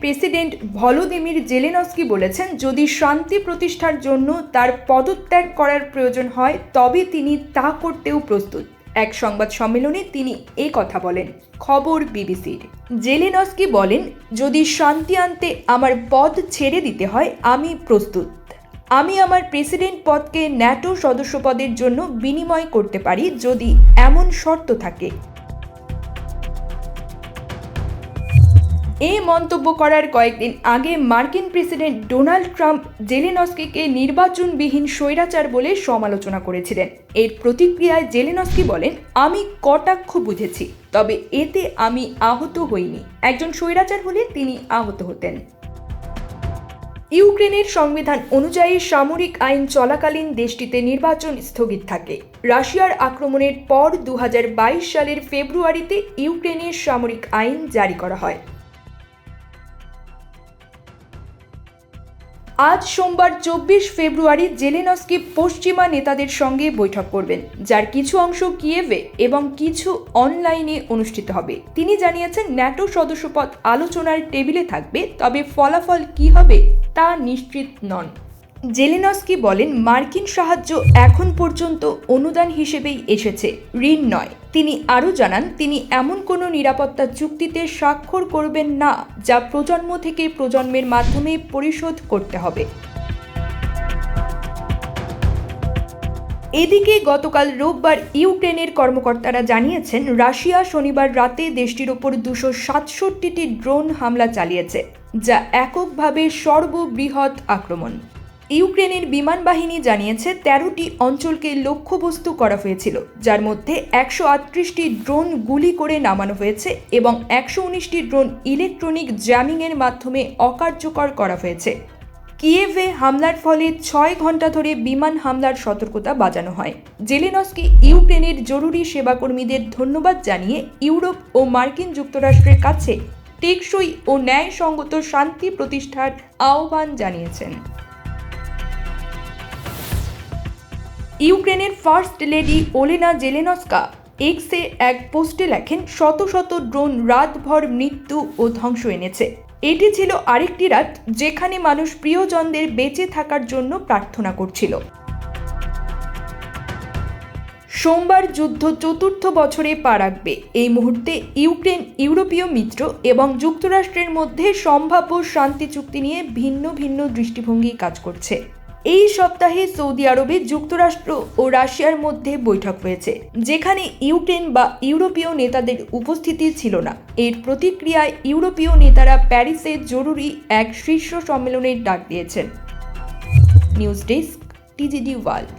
President Volodymyr Zelensky বলেছেন, যদি শান্তি প্রতিষ্ঠার জন্য তার পদত্যাগ করার প্রয়োজন হয়, তবে তিনি তা করতেও প্রস্তুত। এক সংবাদ সম্মেলনে তিনি এ কথা বলেন। খবর বিবিসির। জেলেনস্কি বলেন, যদি শান্তি আনতে আমার পদ ছেড়ে দিতে হয়, আমি প্রস্তুত। আমি আমার প্রেসিডেন্ট পদকে ন্যাটো সদস্য পদের জন্য বিনিময় করতে পারি যদি এমন শর্ত থাকে। এই মন্তব্য করার কয়েকদিন আগে মার্কিন প্রেসিডেন্ট ডোনাল্ড ট্রাম্প জেলেনস্কিকে নির্বাচনবিহীন স্বৈরাচার বলে সমালোচনা করেছিলেন। এর প্রতিক্রিয়ায় জেলেনস্কি বলেন, আমি কটাক্ষ বুঝেছি, তবে এতে আমি আহত হইনি। একজন স্বৈরাচার হলে তিনি আহত হতেন। ইউক্রেনের সংবিধান অনুযায়ী সামরিক আইন চলাকালীন দেশটিতে নির্বাচন স্থগিত থাকে। রাশিয়ার আক্রমণের পর দু হাজার বাইশ সালের ফেব্রুয়ারিতে ইউক্রেনের সামরিক আইন জারি করা হয়। আজ সোমবার চব্বিশ ফেব্রুয়ারি জেলেনস্কি পশ্চিমা নেতাদের সঙ্গে বৈঠক করবেন, যার কিছু অংশ কিয়েভে এবং কিছু অনলাইনে অনুষ্ঠিত হবে। তিনি জানিয়েছেন, ন্যাটো সদস্যপদ আলোচনার টেবিলে থাকবে, তবে ফলাফল কি হবে তা নিশ্চিত নন। জেলেনস্কি বলেন, মার্কিন সাহায্য এখন পর্যন্ত অনুদান হিসেবেই এসেছে, ঋণ নয়। তিনি আরও জানান, তিনি এমন কোনো নিরাপত্তা চুক্তিতে স্বাক্ষর করবেন না, যা প্রজন্ম থেকে প্রজন্মের মাধ্যমে পরিশোধ করতে হবে। এদিকে গতকাল রোববার ইউক্রেনের কর্মকর্তারা জানিয়েছেন, রাশিয়া শনিবার রাতে দেশটির ওপর দুশো সাতষট্টিটি ড্রোন হামলা চালিয়েছে, যা এককভাবে সর্ববৃহৎ আক্রমণ। ইউক্রেনের বিমান বাহিনী জানিয়েছে তেরোটি অঞ্চলকে লক্ষ্যবস্তু করা হয়েছিল, যার মধ্যে একশো আটত্রিশটি ড্রোন গুলি করে নামানো হয়েছে এবং একশো উনিশটি ড্রোন ইলেকট্রনিক জ্যামিংয়ের মাধ্যমে অকার্যকর করা হয়েছে। কিয়েভে হামলার ফলে ছয় ঘণ্টা ধরে বিমান হামলার সতর্কতা বাজানো হয়। জেলেনস্কি ইউক্রেনের জরুরি সেবাকর্মীদের ধন্যবাদ জানিয়ে ইউরোপ ও মার্কিন যুক্তরাষ্ট্রের কাছে টেকসই ও ন্যায়সঙ্গত শান্তি প্রতিষ্ঠার আহ্বান জানিয়েছেন। ইউক্রেনের ফার্স্ট লেডি ওলেনা জেলেনস্কা এক্সে এক পোস্টে লেখেন, শত শত ড্রোন রাতভর মৃত্যু ও ধ্বংস এনেছে। এটি ছিল আরেকটি রাত যেখানে মানুষ প্রিয়জনদের বেঁচে থাকার জন্য প্রার্থনা করছিল। সোমবার যুদ্ধ চতুর্থ বছরে পা রাখবে। এই মুহূর্তে ইউক্রেন ইউরোপীয় মিত্র এবং যুক্তরাষ্ট্রের মধ্যে সম্ভাব্য শান্তি চুক্তি নিয়ে ভিন্ন ভিন্ন দৃষ্টিভঙ্গি কাজ করছে। এই সপ্তাহে সৌদি আরবে যুক্তরাষ্ট্র ও রাশিয়ার মধ্যে বৈঠক হয়েছে, যেখানে ইউক্রেন বা ইউরোপীয় নেতাদের উপস্থিতি ছিল না। এর প্রতিক্রিয়ায় ইউরোপীয় নেতারা প্যারিসে জরুরি এক শীর্ষ সম্মেলনের ডাক দিয়েছেন। News desk, TGD world.